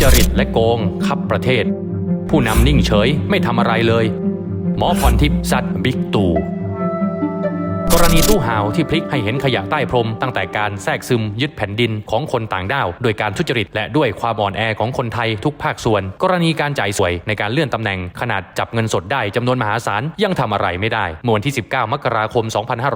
จริตและโกงขับประเทศ ผู้นำนิ่งเฉยไม่ทำอะไรเลย หมอพรทิพย์ซัดบิ๊กตู่ กรณีตู้ห่าวที่พลิกให้เห็นขยะใต้พรม ตั้งแต่การแทรกซึมยึดแผ่นดินของคนต่างด้าว โดยการทุจริต และด้วยความอ่อนแอของคนไทยทุกภาคส่วน กรณีการจ่ายสวยในการเลื่อนตำแหน่ง ขนาดจับเงินสดได้จำนวนมหาศาลยังทำอะไรไม่ได้มวันที่ 19 มกราคม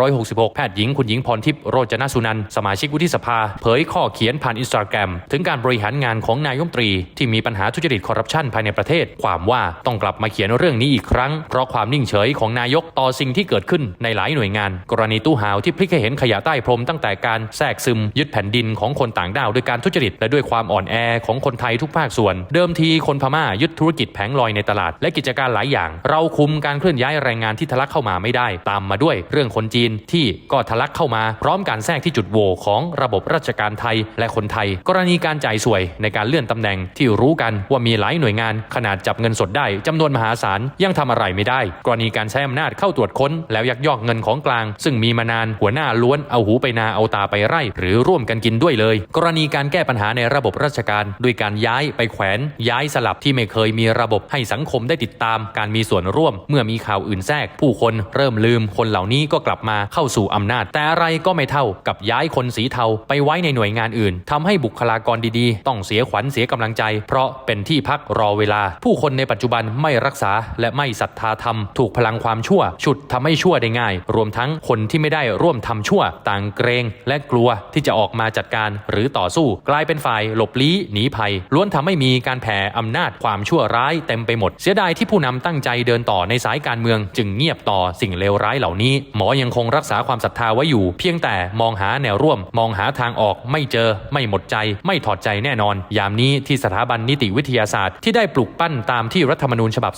2566 แพทย์หญิงคุณหญิงพรทิพย์โรจนสุนันสมาชิกวุฒิสภา เผยข้อเขียนผ่านอินสตาแกรมถึงการบริหารงานของนายมตรี ที่มีปัญหาทุจริตคอร์รัปชันภายในประเทศ ความว่าต้องกลับมาเขียนเรื่องนี้อีกครั้งเพราะความนิ่งเฉยของนายกต่อสิ่งที่เกิดขึ้นในหลายหน่วยงานกรณีตู้หาวที่พลิกให้เห็นขยะใต้พรมตั้งแต่การแทรกซึมยึดแผ่นดินของคนต่างด้าวด้วยการทุจริต และด้วยความอ่อนแอของคนไทยทุกภาคส่วน เดิมทีคนพม่ายึดธุรกิจแผงลอยในตลาด และกิจการหลายอย่าง เราคุมการเคลื่อนย้ายแรงงานที่ทะลักเข้ามาไม่ได้ ตามมาด้วยเรื่องคนจีนที่ก็ทะลักเข้ามาพร้อมการแทรกที่จุดโหว่ของระบบราชการไทยและคนไทย กรณีการจ่ายสวยในการเลื่อนตำแหน่งที่รู้กันว่ามีหลายหน่วยงาน ขนาดจับเงินสดได้จำนวนมหาศาลยังทำอะไรไม่ได้ กรณีการใช้อำนาจเข้าตรวจค้นแล้วยักยอกเงินของกลาง ซึ่งมีมานานหัวหน้าล้วนเอาหูไปนาเอาตาไปไร่ หรือร่วมกันกินด้วยเลย กรณีการแก้ปัญหาในระบบราชการด้วยการย้ายไปแขวนย้ายสลับที่ไม่เคยมีระบบให้สังคมได้ติดตาม การมีส่วนร่วม เมื่อมีข่าวอื่นแทรก ผู้คนเริ่มลืมคนเหล่านี้ก็กลับมาเข้าสู่อำนาจ แต่อะไรก็ไม่เท่ากับย้ายคนสีเทาไปไว้ในหน่วยงานอื่นทำให้บุคลากรดีๆ ต้องเสียขวัญเสียกำลังใจ เพราะเป็นที่พักรอเวลา ผู้คนในปัจจุบันไม่รักษาและไม่ศรัทธาธรรม ถูกพลังความชั่ว ฉุดทำให้ชั่วได้ง่าย รวมทั้งคนที่ไม่ได้ร่วมทำชั่วต่างเกรงและกลัวที่จะออกมาจัดการหรือต่อสู้ กลายเป็นฝ่ายหลบลี้หนีภัย ล้วนทำให้มีการแผ่อำนาจความชั่วร้ายเต็มไปหมด เสียดายที่ผู้นำตั้งใจเดินต่อในสายการเมือง จึงเงียบต่อสิ่งเลวร้ายเหล่านี้ หมอยังคงรักษาความศรัทธาไว้อยู่ เพียงแต่มองหาแนวร่วม มองหาทางออกไม่เจอ ไม่หมดใจ ไม่ถอดใจแน่นอน ยามนี้ที่สถาบันนิติวิทยาศาสตร์ที่ได้ปลูกปั้นตามที่รัฐธรรมนูญฉบับ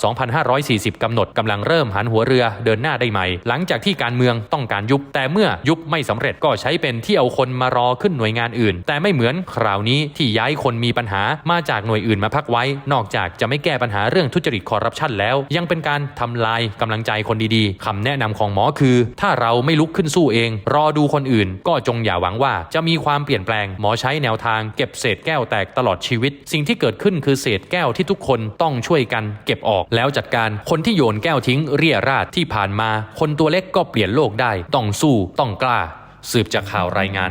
2540 กำหนดกำลังเริ่มหันหัวเรือเดินหน้าได้ใหม่ หลังจากที่การเมืองต้องการยุบ แต่เมื่อยุบไม่สำเร็จก็ใช้เป็นที่เอาคนมารอขึ้นหน่วยงานอื่น แต่ไม่เหมือนคราวนี้ที่ย้ายคนมีปัญหามาจากหน่วยอื่นมาพักไว้ นอกจากจะไม่แก้ปัญหาเรื่องทุจริตคอร์รัปชันแล้ว ยังเป็นการทำลายกำลังใจคนดีๆคำแนะนำของหมอคือ ถ้าเราไม่ลุกขึ้นสู้เอง รอดูคนอื่น ก็จงอย่าหวังว่าจะมีความเปลี่ยนแปลง หมอใช้แนวทางเก็บเศษแก้วแตกตลอดชีวิต สิ่งที่เกิดขึ้นคือเศษแก้วที่ทุกคนต้องช่วยกันเก็บออกแล้วจัดการคนที่โยนแก้วทิ้งเรี่ยราดที่ผ่านมา คนตัวเล็กก็เปลี่ยนโลกได้ต้องสู้ต้องกล้า สืบจากข่าวรายงาน